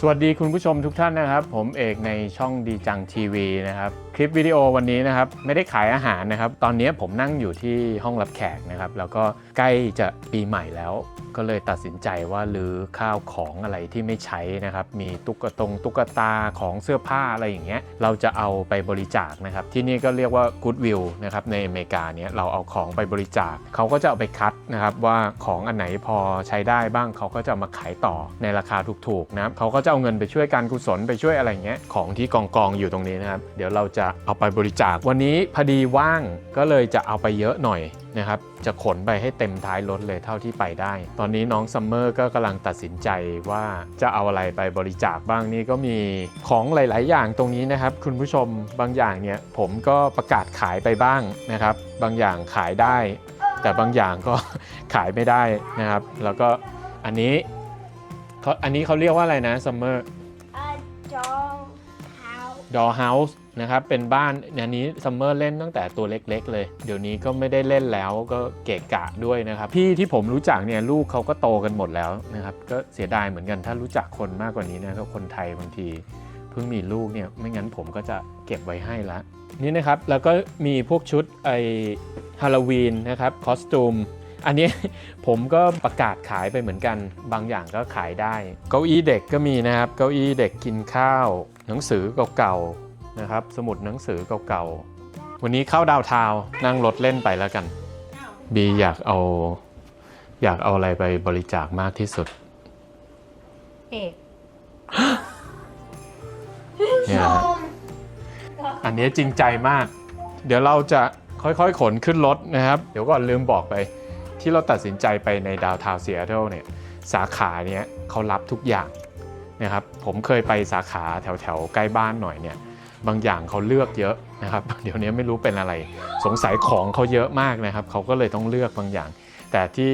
สวัสดีคุณผู้ชมทุกท่านนะครับ ผมเอกในช่องดีจังทีวีนะครับ ลิปวิดีโอวันนี้นะครับไม่ได้ขายอาหารนะครับ ตอนนี้ผมนั่งอยู่ที่ห้องรับแขกนะครับ แล้วก็ใกล้จะปีใหม่แล้ว ก็เลยตัดสินใจว่าลือข้าวของอะไรที่ไม่ใช้นะครับ มีตุ๊กตงตุ๊กตาของเสื้อผ้าอะไรอย่างเงี้ยเราจะเอาไปบริจาคนะครับ ที่นี่ก็เรียกว่า Goodwill นะครับในอเมริกาเนี่ยเราเอาของไปบริจาคเขาก็จะเอาไปคัดนะครับว่าของอันไหนพอใช้ได้บ้างเขาก็จะามาขายต่อในราคาถูกๆนะเขาก็จะเอาเงินไปช่วยการกุศลไปช่วยอะไรเงี้ยของที่กองกองๆอยู่ตรงนี้นะครับ เดี๋ยวเราจะเอาไปบริจาค วันนี้พอดีว่างก็เลยจะเอาไปเยอะหน่อยนะครับจะขนไปให้เต็มท้ายรถเลยเท่าที่ไปได้ ตอนนี้น้องซัมเมอร์ก็กำลังตัดสินใจว่าจะเอาอะไรไปบริจาคบ้างนี่ก็มีของหลาย ๆ อย่างตรงนี้นะครับ คุณผู้ชมบางอย่างเนี่ยผมก็ประกาศขายไปบ้างนะครับ บางอย่างขายได้ แต่บางอย่างก็ ขายไม่ได้นะครับ แล้วก็อันนี้เขาอันนี้เขาเรียกว่าอะไรนะซัมเมอร์ A doll house. ดอเฮาส์ นะครับ เป็นบ้านอันนี้ซัมเมอร์เล่นตั้งแต่ตัวเล็กๆเลย เดี๋ยวนี้ก็ไม่ได้เล่นแล้วก็เกะกะด้วยนะครับ พี่ที่ผมรู้จักเนี่ยลูกเขาก็โตกันหมดแล้วนะครับ ก็เสียดายเหมือนกันถ้ารู้จักคนมากกว่านี้นะก็คนไทยบางทีเพิ่งมีลูกเนี่ยไม่งั้นผมก็จะเก็บไว้ให้ละนี่นะครับแล้วก็มีพวกชุดไอฮาโลวีนนะครับคอสตูมอันนี้ผมก็ประกาศขายไปเหมือนกัน บางอย่างก็ขายได้ เก้าอี้เด็กก็มีนะครับ เก้าอี้เด็กกินข้าว หนังสือเก่าๆ นะครับ สมุดหนังสือเก่าๆ วันนี้เข้าดาวน์ทาวน์นั่งรถเล่นไปแล้วกัน บีอยากเอา อยากเอาอะไรไปบริจาคมากที่สุด เอกเนี่ยนะฮะอันนี้จริงใจมาก เดี๋ยวเราจะค่อยๆ ขนขึ้นรถนะครับ เดี๋ยวก่อนลืมบอกไป ที่เราตัดสินใจไปในดาวทาวน์ซีแอตเทิลเนี่ย สาขาเนี้ยเขารับทุกอย่างนะครับ ผมเคยไปสาขาแถวๆ ใกล้บ้านหน่อยเนี่ย บางอย่างเขาเลือกเยอะนะครับ เดี๋ยวนี้ไม่รู้เป็นอะไร สงสัยของเขาเยอะมากนะครับ เขาก็เลยต้องเลือกบางอย่าง แต่ที่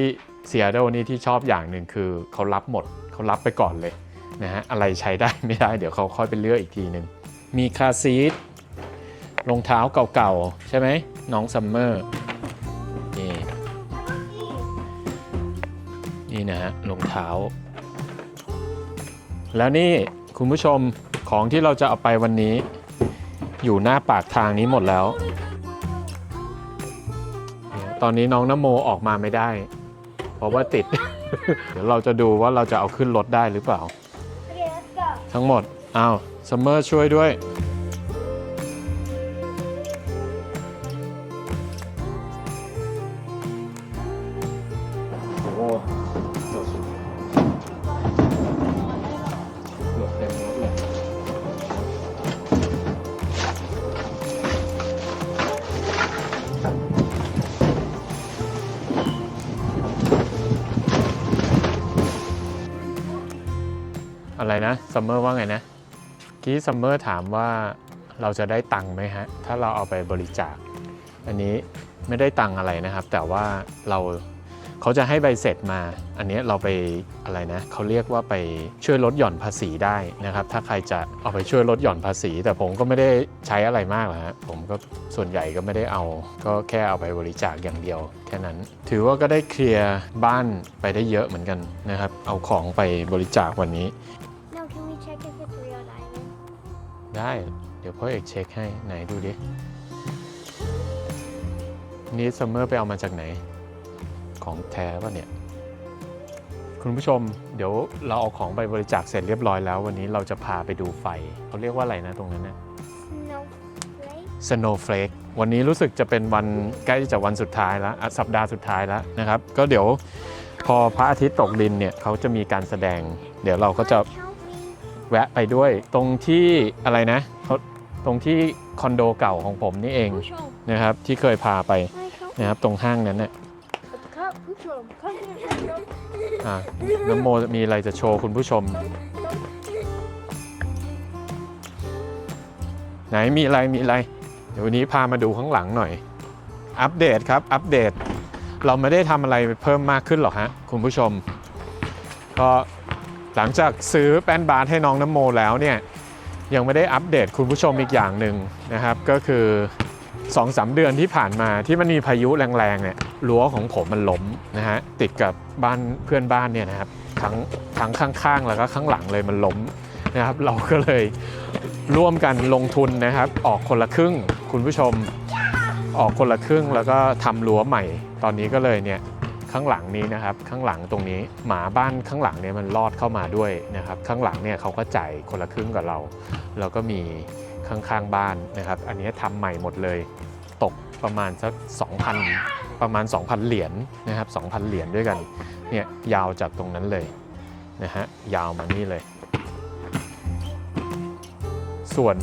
เซีแอตเทิลนี่ที่ชอบอย่างหนึ่งคือเขารับหมดเขารับไปก่อนเลยนะฮะอะไรใช้ได้ไม่ได้ เดี๋ยวเขาค่อยไปเลือกอีกทีหนึ่งมีคาซีทรองเท้าเก่าๆ ใช่ไหมน้องซัมเมอร์นี่นี่นะฮะรองเท้า แล้วนี่คุณผู้ชมของที่เราจะเอาไปวันนี้ อยู่หน้าปากทางนี้หมดแล้วเนี่ยตอนนี้น้องนโมออกมาไม่ได้ เพราะว่าติด เดี๋ยวเราจะดูว่าเราจะเอาขึ้นรถได้หรือเปล่า Okay, let's go. ทั้งหมด อ้าวซัมเมอร์ช่วยด้วย อะไรนะซัมเมอร์ว่าไงนะกี้ซัมเมอร์ถามว่าเราจะได้ตังค์ไหมฮะ ถ้าเราเอาไปบริจาค อันนี้ไม่ได้ตังค์อะไรนะครับ แต่ว่าเราเขาจะให้ใบเสร็จมา อันนี้เราไปอะไรนะเขาเรียกว่าไปช่วยลดหย่อนภาษีได้นะครับ ถ้าใครจะเอาไปช่วยลดหย่อนภาษี แต่ผมก็ไม่ได้ใช้อะไรมากหรอกฮะผมก็ส่วนใหญ่ก็ไม่ได้เอา ก็แค่เอาไปบริจาคอย่างเดียว แค่นั้น ถือว่าก็ได้เคลียร์บ้านไปได้เยอะเหมือนกันนะครับ เอาของไปบริจาควันนี้ ได้ เดี๋ยวพ่อเอกเช็คให้ไหนดูดินี่ซัมเมอร์ไปเอามาจากไหน ของแท้ป่ะเนี่ย คุณผู้ชมเดี๋ยวเราเอาของไปบริจาคเสร็จเรียบร้อยแล้ว วันนี้เราจะพาไปดูไฟเขาเรียกว่าอะไรนะตรงนั้นนะ Snowflake. Snowflake วันนี้รู้สึกจะเป็นวันใกล้จะวันสุดท้ายแล้วอะสัปดาห์สุดท้ายแล้วนะครับ ก็เดี๋ยวพอพระอาทิตย์ตกดินเนี่ยเขาจะมีการแสดง เดี๋ยวเราก็จะ Help me. แวะไปด้วย ตรงที่อะไรนะเขาตรงที่คอนโดเก่าของผมนี่เอง Push on. นะครับ ที่เคยพาไป Can I help? นะครับ ตรงห้างนั้นน่ะ Come, push on. Come here. push on. อ่าน้ำโมมีอะไรจะโชว์คุณผู้ชม ไหนมีอะไรมีอะไร เดี๋ยววันนี้พามาดูข้างหลังหน่อย อัปเดตครับ อัปเดต เราไม่ได้ทำอะไรเพิ่มมากขึ้นหรอกฮะคุณผู้ชม ก็ หลังจากซื้อแป้นบาสให้น้องน้ำโมแล้วเนี่ยยังไม่ได้อัปเดตคุณผู้ชมอีกอย่างหนึ่งนะครับ ก็คือ2อสเดือนที่ผ่านมาที่มันมีพายุแรงๆเนี่ยรั้วของผมมันล้มนะฮะติดกับบ้านเพื่อนบ้านเนี่ยนะครับทั้งทั้งข้างๆ แล้วก็ข้างหลังเลยมันล้มนะครับ เราก็เลยร่วมกันลงทุนนะครับ ออกคนละครึ่งคุณผู้ชมออกคนละครึ่งแล้วก็ทำรั้วใหม่ ตอนนี้ก็เลยเนี่ย ข้างหลังนี้นะครับข้างหลังตรงนี้หมาบ้านข้างหลังเนี่ยมันลอดเข้ามาด้วยนะครับข้างหลังเนี่ยเขาก็จ่ายคนละครึ่งกับเรา แล้วก็มีข้างๆบ้านนะครับ อันนี้ทำใหม่หมดเลย ตกประมาณสัก 2,000 ประมาณ 2,000 เหรียญนะครับ 2,000 เหรียญด้วยกันเนี่ยยาวจากตรงนั้นเลยนะฮะยาวมานี่เลย ส่วน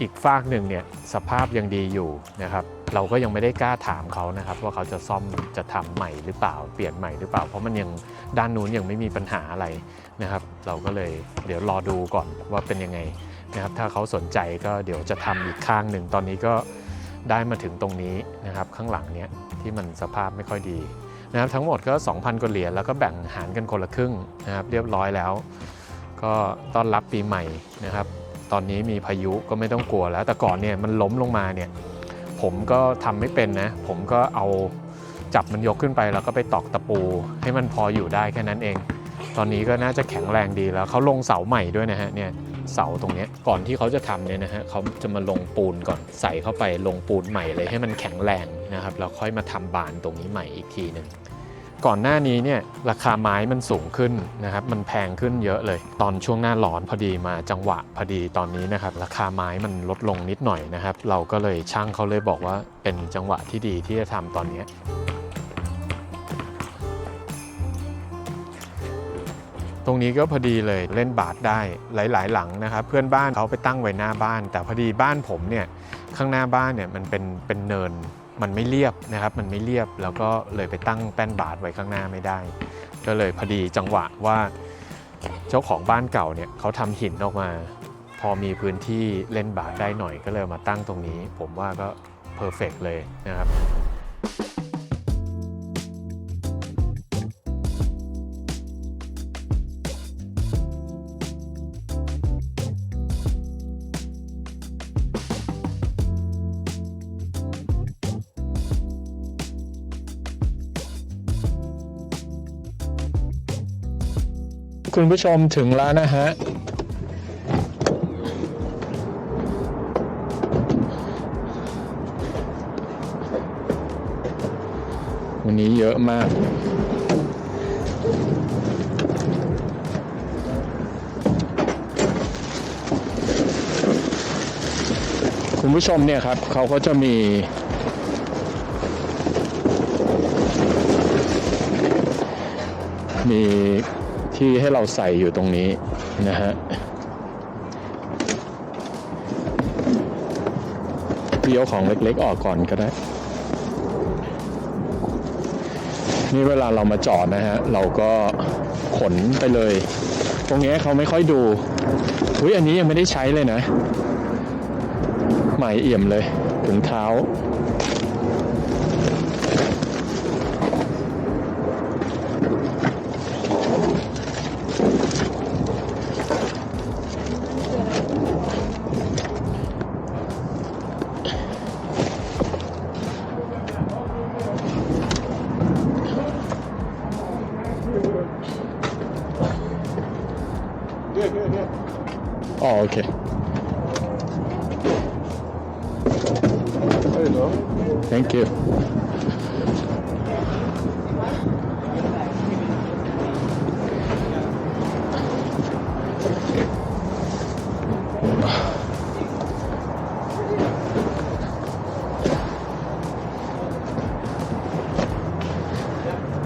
อีกฝากหนึ่งเนี่ยสภาพยังดีอยู่นะครับ เราก็ยังไม่ได้กล้าถามเขานะครับว่าเขาจะซ่อมจะทำใหม่หรือเปล่าเปลี่ยนใหม่หรือเปล่า เพราะมันยังด้านนู้นยังไม่มีปัญหาอะไรนะครับ เราก็เลยเดี๋ยวรอดูก่อนว่าเป็นยังไงนะครับ ถ้าเขาสนใจก็เดี๋ยวจะทำอีกข้างหนึ่งตอนนี้ก็ได้มาถึงตรงนี้นะครับ ข้างหลังเนี้ยที่มันสภาพไม่ค่อยดีนะครับทั้งหมดก็ 2,000กว่าเหรียญแล้วก็แบ่งหารกันคนละครึ่งนะครับเรียบร้อยแล้ว ก็ต้อนรับปีใหม่นะครับ ตอนนี้มีพายุก็ไม่ต้องกลัวแล้ว แต่ก่อนเนี่ยมันล้มลงมาเนี่ย ผมก็ทำไม่เป็นนะ ผมก็เอาจับมันยกขึ้นไปแล้วก็ไปตอกตะปู ให้มันพออยู่ได้แค่นั้นเอง ตอนนี้ก็น่าจะแข็งแรงดีแล้วเขาลงเสาใหม่ด้วยนะฮะเนี่ยเสาตรงนี้ก่อนที่เขาจะทำเนี่ยนะฮะเขาจะมาลงปูนก่อนใส่เข้าไปลงปูนใหม่เลยให้มันแข็งแรงนะครับแล้วค่อยมาทำบานตรงนี้ใหม่อีกทีหนึ่ง ก่อนหน้านี้เนี่ยราคาไม้มันสูงขึ้นนะครับมันแพงขึ้นเยอะเลย ตอนช่วงหน้าร้อนพอดีมาจังหวะพอดีตอนนี้นะครับราคาไม้มันลดลงนิดหน่อยนะครับ เราก็เลยช่างเขาเลยบอกว่าเป็นจังหวะที่ดีที่จะทำตอนนี้ตรงนี้ก็พอดีเลยเล่นบาสได้หลาย ๆ หลังนะครับ เพื่อนบ้านเขาไปตั้งไว้หน้าบ้าน แต่พอดีบ้านผมเนี่ยข้างหน้าบ้านเนี่ยมันเป็นเป็นเนิน มันไม่เรียบนะครับ มันไม่เรียบแล้วก็เลยไปตั้งแป้นบาทไว้ข้างหน้าไม่ได้ ก็เลยพอดีจังหวะว่าเจ้าของบ้านเก่าเนี่ยเขาทำหินออกมา พอมีพื้นที่เล่นบาทได้หน่อยก็เลยมาตั้งตรงนี้ ผมว่าก็เพอร์เฟกเลยนะครับ คุณผู้ชมถึงแล้วนะฮะ วันนี้เยอะมากคุณผู้ชมเนี่ยครับเขาก็จะมี มี ที่ให้เราใส่อยู่ตรงนี้นะฮะเลี้ยวของเล็กๆออกก่อนก็ได้ นี่เวลาเรามาจอดนะฮะ เราก็ขนไปเลย ตรงนี้เขาไม่ค่อยดูอุ้ยอันนี้ยังไม่ได้ใช้เลยนะ ใหม่เอี่ยมเลยถุงเท้า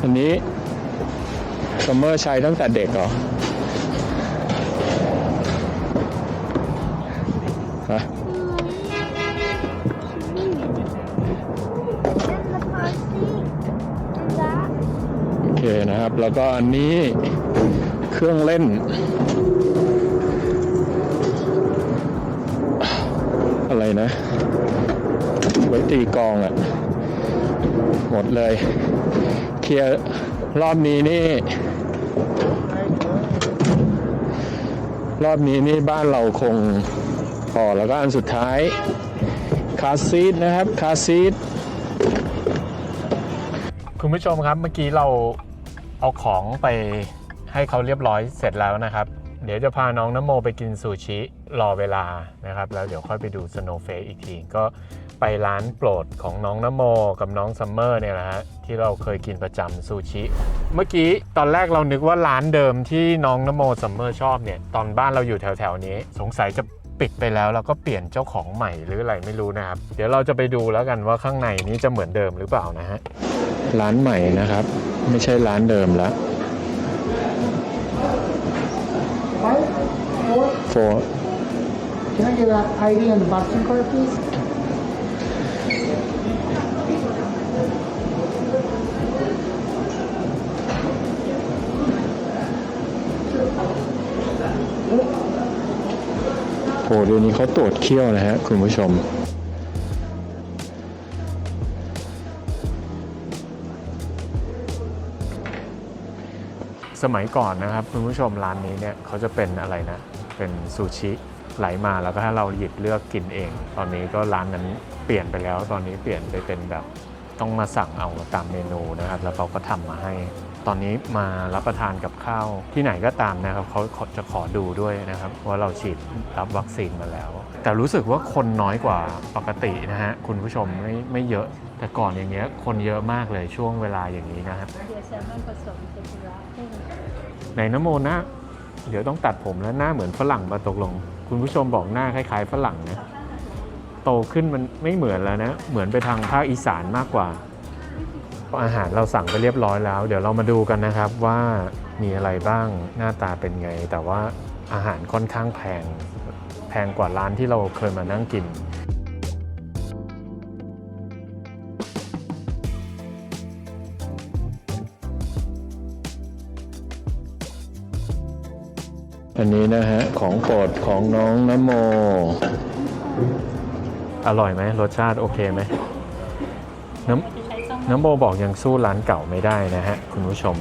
อันนี้ซัมเมอร์ใช้ตั้งแต่เด็กเหรอฮะโอเคนะครับ แล้วก็อันนี้เครื่องเล่น อะไรนะ ไว้ตีกองอะ่ะ หมดเลย เคลียร์รอบนี้นี่ รอบนี้นี่บ้านเราคงพอแล้วก็อันสุดท้ายคาซีทนะครับคาซีทคุณผู้ชมครับเมื่อกี้เราเอาของไปให้เขาเรียบร้อยเสร็จแล้วนะครับ เดี๋ยวจะพาน้องน้ำโมไปกินซูชิรอเวลานะครับ แล้วเดี๋ยวค่อยไปดูสโนว์เฟสอีกที ก็ไปร้านโปรดของน้องน้ำโมกับน้องซัมเมอร์เนี่ยนะฮะ ที่เราเคยกินประจำซูชิ เมื่อกี้ตอนแรกเรานึกว่าร้านเดิมที่น้องน้ำโมซัมเมอร์ชอบเนี่ย ตอนบ้านเราอยู่แถวๆนี้ สงสัยจะปิดไปแล้วแล้วก็เปลี่ยนเจ้าของใหม่หรืออะไรไม่รู้นะครับ เดี๋ยวเราจะไปดูแล้วกันว่าข้างในนี้จะเหมือนเดิมหรือเปล่านะฮะร้านใหม่นะครับ ไม่ใช่ร้านเดิมแล้ว Five, four. for Can I get an ID on the boxing card, please? เดี๋ยวนี้เขาตรวจเขี้ยวนะฮะคุณผู้ชม สมัยก่อนนะครับคุณผู้ชมร้านนี้เนี่ยเขาจะเป็นอะไรนะ เป็นซูชิไหลมาแล้วก็ให้เราหยิบเลือกกินเอง ตอนนี้ก็ร้านนั้นเปลี่ยนไปแล้ว ตอนนี้เปลี่ยนไปเป็นแบบต้องมาสั่งเอาตามเมนูนะครับ แล้วเขาก็ทำมาให้ ตอนนี้มารับประทานกับข้าวที่ไหนก็ตามนะครับเขาจะขอดูด้วยนะครับว่าเราฉีดรับวัคซีนมาแล้ว แต่รู้สึกว่าคนน้อยกว่าปกตินะฮะคุณผู้ชมไม่ไม่เยอะ แต่ก่อนอย่างเงี้ยคนเยอะมากเลยช่วงเวลาอย่างนี้นะครับเดี๋ยวแซลมอนผสมเทมปุระในน้ำโมนะ เดี๋ยวต้องตัดผมแล้วหน้าเหมือนฝรั่งมาตกลง คุณผู้ชมบอกหน้าคล้ายๆฝรั่งนะโตขึ้นมันไม่เหมือนแล้วนะเหมือนไปทางภาคอีสานมากกว่า อาหารเราสั่งไปเรียบร้อยแล้ว เดี๋ยวเรามาดูกันนะครับว่ามีอะไรบ้างหน้าตาเป็นไง แต่ว่าอาหารค่อนข้างแพงแพงกว่าร้านที่เราเคยมานั่งกินอันนี้นะฮะ ของโปรดของน้องน้ำโม อร่อยไหมรสชาติโอเคไหมน้ำ น้ำโมบอกยังสู้ร้านเก่าไม่ได้นะฮะคุณผู้ชม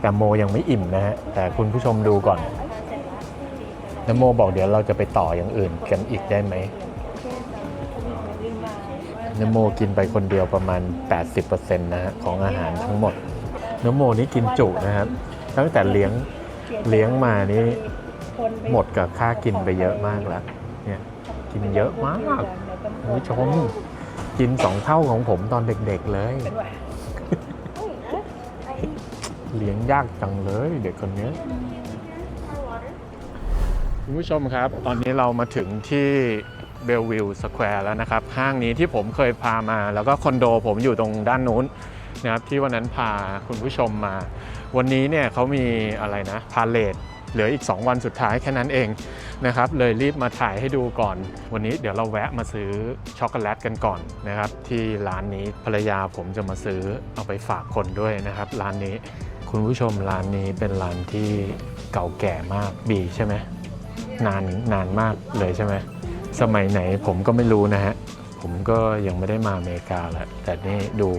แต่โมยังไม่อิ่มนะฮะ แต่คุณผู้ชมดูก่อนน้ำโมบอกเดี๋ยวเราจะไปต่ออย่างอื่นกันอีกได้ไหมนโมกินไปคนเดียวประมาณ 80%นะฮะของอาหารทั้งหมดนโมนี่กินจุนะครับ ตั้งแต่เลี้ยงเลี้ยงมานี่ หมดกับค่ากินไปเยอะมากแล้วเนี่ยกินเยอะมากคุณผู้ชมกินสองเท่าของผมตอนเด็กๆเลย เลี้ยงยากจังเลยเด็กคนนี้คุณผู้ชมครับ ตอนนี้เรามาถึงที่เบลวิวสแควร์แล้วนะครับ ห้างนี้ที่ผมเคยพามา แล้วก็คอนโดผมอยู่ตรงด้านนู้นนะครับที่วันนั้นพาคุณผู้ชมมา วันนี้เนี่ยเขามีอะไรนะพาเลท เหลืออีก 2 วันสุดท้ายแค่นั้นเองนะครับเลยรีบมาถ่ายให้ดูก่อน วันนี้เดี๋ยวเราแวะมาซื้อช็อกโกแลตกันก่อนนะครับที่ร้านนี้ภรรยาผมจะมาซื้อเอาไปฝากคนด้วยนะครับ ร้านนี้คุณผู้ชมร้านนี้เป็นร้านที่เก่าแก่มากบีใช่ไหมนานนานมากเลยใช่ไหมสมัยไหนผมก็ไม่รู้นะฮะผมก็ยังไม่ได้มาอเมริกาแหละแต่นี่ดู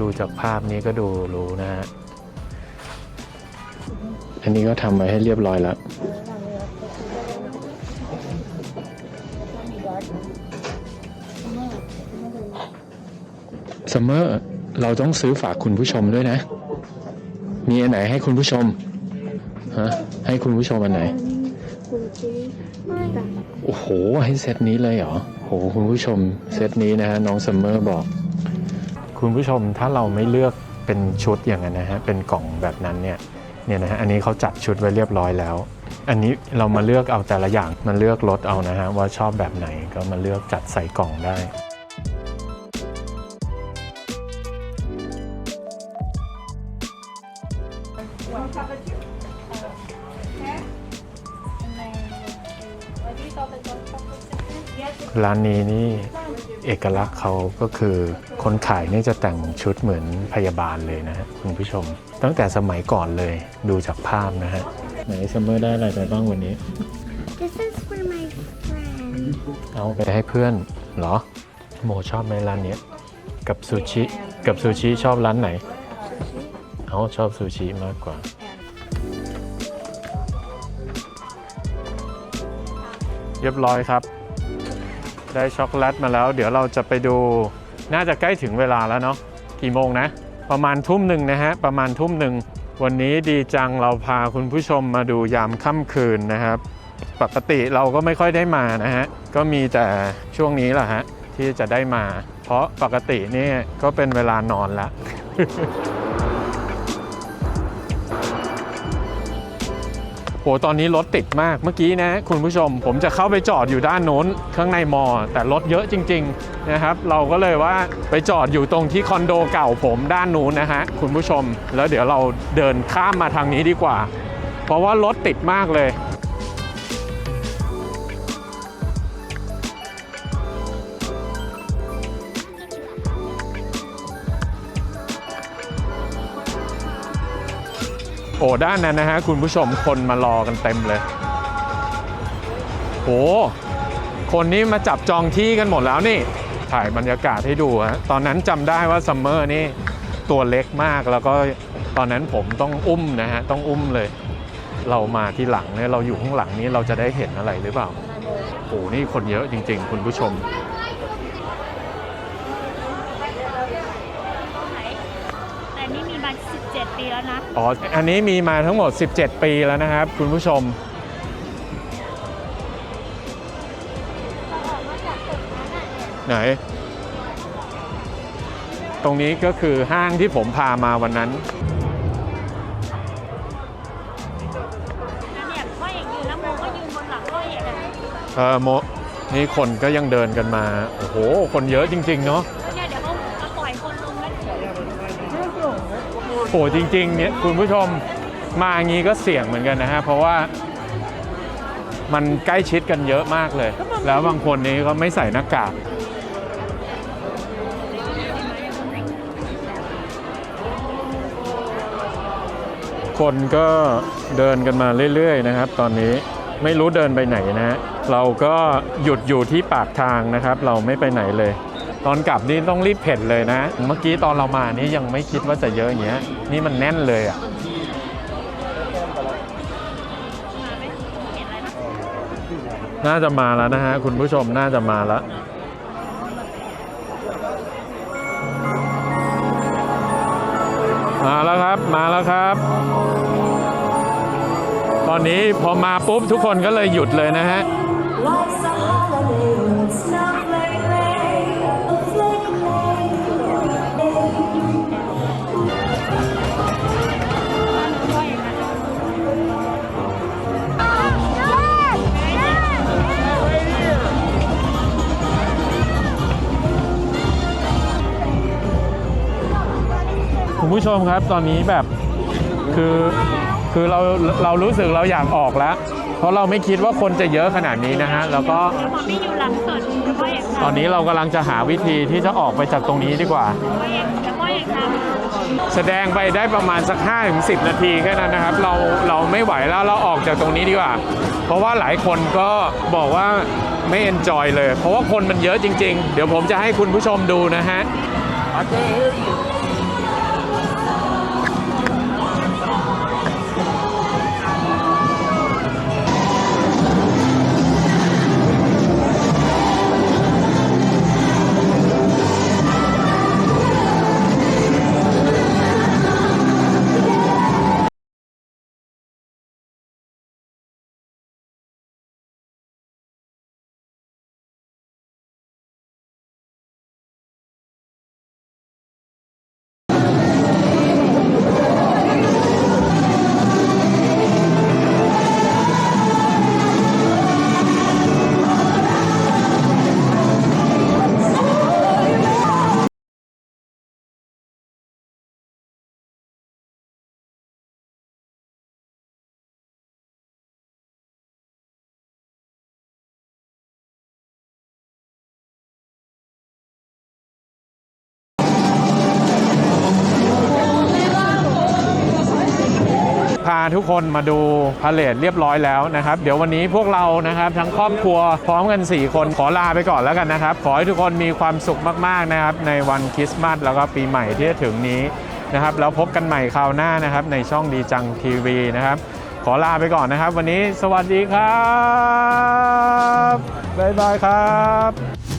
ดูจากภาพนี้ก็ดูรู้นะฮะ อันนี้ก็ทำไว้ให้เรียบร้อยแล้วซัมเมอร์เราต้องซื้อฝากคุณผู้ชมด้วยนะ มีอันไหนให้คุณผู้ชมฮะให้คุณผู้ชมอันไหนโอ้โห ให้เซตนี้เลยเหรอโหคุณผู้ชมเซตนี้นะฮะน้องซัมเมอร์บอก คุณผู้ชมถ้าเราไม่เลือกเป็นชุดอย่างนั้นนะฮะเป็นกล่องแบบนั้นเนี่ย เนี่ยนะฮะอันนี้เขาจัดชุดไว้เรียบร้อยแล้ว อันนี้เรามาเลือกเอาแต่ละอย่างมาเลือกรถเอานะฮะว่าชอบแบบไหนก็มาเลือกจัดใส่กล่องได้ร้านนี้นี่เอกลักษณ์เขาก็คือ คนขายนี่จะแต่งชุดเหมือนพยาบาลเลยนะฮะคุณผู้ชม ตั้งแต่สมัยก่อนเลยดูจากภาพนะฮะไหนซัมเมอร์ได้อะไรไปบ้างวันนี้ This is for my friend. เอาไปให้เพื่อนเหรอ โมชอบไหมร้านเนี้ยกับซูชิกับซูชิชอบร้านไหน เอาชอบซูชิมากกว่า เรียบร้อยครับ ได้ช็อกโกแลตมาแล้ว เดี๋ยวเราจะไปดู น่าจะใกล้ถึงเวลาแล้วเนาะกี่โมงนะ ประมาณทุ่มหนึ่งนะฮะ ประมาณทุ่มหนึ่ง วันนี้ดีจังเราพาคุณผู้ชมมาดูยามค่ำคืนนะครับ ปกติเราก็ไม่ค่อยได้มานะฮะ ก็มีแต่ช่วงนี้แหละฮะที่จะได้มา เพราะปกตินี่ก็เป็นเวลานอนแล้ว โหตอนนี้รถติดมากเมื่อกี้นะคุณผู้ชม ผมจะเข้าไปจอดอยู่ด้านโน้นข้างในมอ แต่รถเยอะจริง ๆนะครับ เราก็เลยว่าไปจอดอยู่ตรงที่คอนโดเก่าผมด้านนู้นนะฮะคุณผู้ชม แล้วเดี๋ยวเราเดินข้ามมาทางนี้ดีกว่า เพราะว่ารถติดมากเลย โอ้ด้านนั้นนะฮะคุณผู้ชมคนมารอกันเต็มเลยโหคนนี้มาจับจองที่กันหมดแล้วนี่ ถ่ายบรรยากาศให้ดูฮะตอนนั้นจำได้ว่าซัมเมอร์นี่ตัวเล็กมากแล้วก็ตอนนั้นผมต้องอุ้มนะฮะต้องอุ้มเลย เรามาที่หลังเนี่ยเราอยู่ข้างหลังนี้เราจะได้เห็นอะไรหรือเปล่าโอ้นี่คนเยอะจริง ๆ คุณผู้ชม แต่นี่มีมา 17 ปีแล้วนะ อ๋อ อันนี้มีมาทั้งหมด 17 ปีแล้วนะครับ คุณผู้ชม ไหน ตรงนี้ก็คือห้างที่ผมพามาวันนั้นแล้วเนี่ยพ่อเอกยืนแล้วโมก็ยืนบนหลังพ่อเอกอะเออโมนี่คนก็ยังเดินกันมา โอ้โห คนเยอะจริง ๆ เนาะ โหจริงๆเนี่ยคุณผู้ชมมาอย่างนี้ก็เสี่ยงเหมือนกันนะฮะเพราะว่ามันใกล้ชิดกันเยอะมากเลย แล้วบางคนนี้ก็ไม่ใส่หน้ากากคนก็เดินกันมาเรื่อยๆนะครับ ตอนนี้ไม่รู้เดินไปไหนนะฮะเราก็หยุดอยู่ที่ปากทางนะครับ เราไม่ไปไหนเลย ตอนกลับนี่ต้องรีบเพ่นเลยนะ เมื่อกี้ตอนเรามานี่ยังไม่คิดว่าจะเยอะอย่างเงี้ย นี่มันแน่นเลยอะน่าจะมาแล้วนะฮะ คุณผู้ชมน่าจะมาแล้วมาแล้วครับมาแล้วครับ ตอนนี้พอมาปุ๊บทุกคนก็เลยหยุดเลยนะฮะ ผู้ชมครับตอนนี้แบบคือคือเราเรารู้สึกเราอยากออกแล้ว เพราะเราไม่คิดว่าคนจะเยอะขนาดนี้นะฮะแล้วก็เดี๋ยวพอไม่อยู่หลังสุดเดี๋ยวพ่อเอกทำตอนนี้เรากำลังจะหาวิธีที่จะออกไปจากตรงนี้ดีกว่า แสดงไปได้ประมาณสัก5ถึง10 นาทีแค่นั้นนะครับ เราเราไม่ไหวแล้วเราออกจากตรงนี้ดีกว่า เพราะว่าหลายคนก็บอกว่าไม่เอนจอยเลย เพราะว่าคนมันเยอะจริง ๆ เดี๋ยวผมจะให้คุณผู้ชมดูนะฮะ ทุกคนมาดูพาเลทเรียบร้อยแล้วนะครับ เดี๋ยววันนี้พวกเรานะครับทั้งครอบครัวพร้อมกัน 4 คนขอลาไปก่อนแล้วกันนะครับ ขอให้ทุกคนมีความสุขมากๆนะครับในวันคริสต์มาสแล้วก็ปีใหม่ที่จะถึงนี้นะครับแล้วพบกันใหม่คราวหน้านะครับในช่องดีจังทีวีนะครับ ขอลาไปก่อนนะครับ วันนี้สวัสดีครับบ๊ายบายครับ